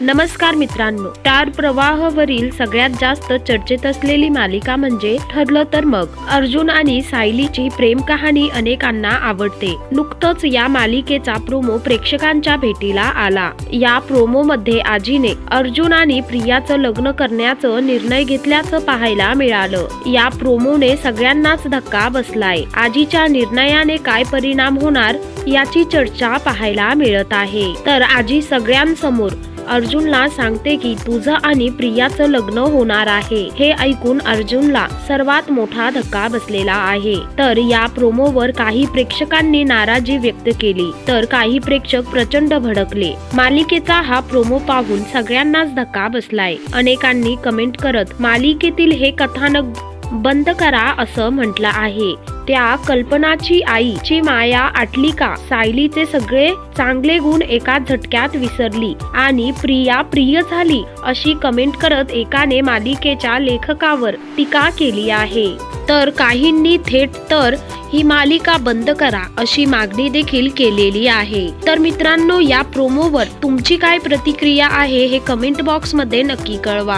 नमस्कार मित्रांनो स्टार प्रवाहवरील सगळ्यात जास्त चर्चेत असलेली मालिका म्हणजे ठरलं तर मग. अर्जुन आणि सायलीची प्रेम कहाणी अनेकांना आवडते. नुकतंच या मालिकेचा प्रोमो प्रेक्षकांच्या भेटीला आला. या प्रोमो मध्ये आजीने अर्जुन आणि प्रियाचं लग्न करण्याचं निर्णय घेतल्याचं पाहायला मिळालं. या प्रोमोने सगळ्यांनाच धक्का बसलाय. आजीच्या निर्णयाने काय परिणाम होणार याची चर्चा पाहायला मिळत आहे. तर आजी सगळ्यांसमोर अर्जुनला सांगते की तुझं आणि प्रियाचं लग्न होणार आहे. हे ऐकून अर्जुनला सर्वात मोठा धक्का बसलेला आहे. तर या प्रोमोवर काही प्रेक्षकांनी नाराजी व्यक्त केली. तर काही प्रेक्षक प्रचंड भडकले. मालिकेचा हा प्रोमो पाहून सगळ्यांनाच धक्का बसलाय. अनेकांनी कमेंट करत मालिकेतील हे कथानक बंद करा असं म्हटलं आहे. त्या कल्पनाची आईची माया आटली का? सायलीचे सगळे चांगले गुण एका झटक्यात विसरली. आणि प्रिया प्रिय झाली अशी कमेंट करत एकाने मालिकेच्या लेखकावर टीका केली आहे. तर काहींनी थेट तर ही मालिका बंद करा अशी मागणी देखील केलेली आहे. तर मित्रांनो या प्रोमोवर तुमची काय प्रतिक्रिया आहे हे कमेंट बॉक्समध्ये नक्की कळवा.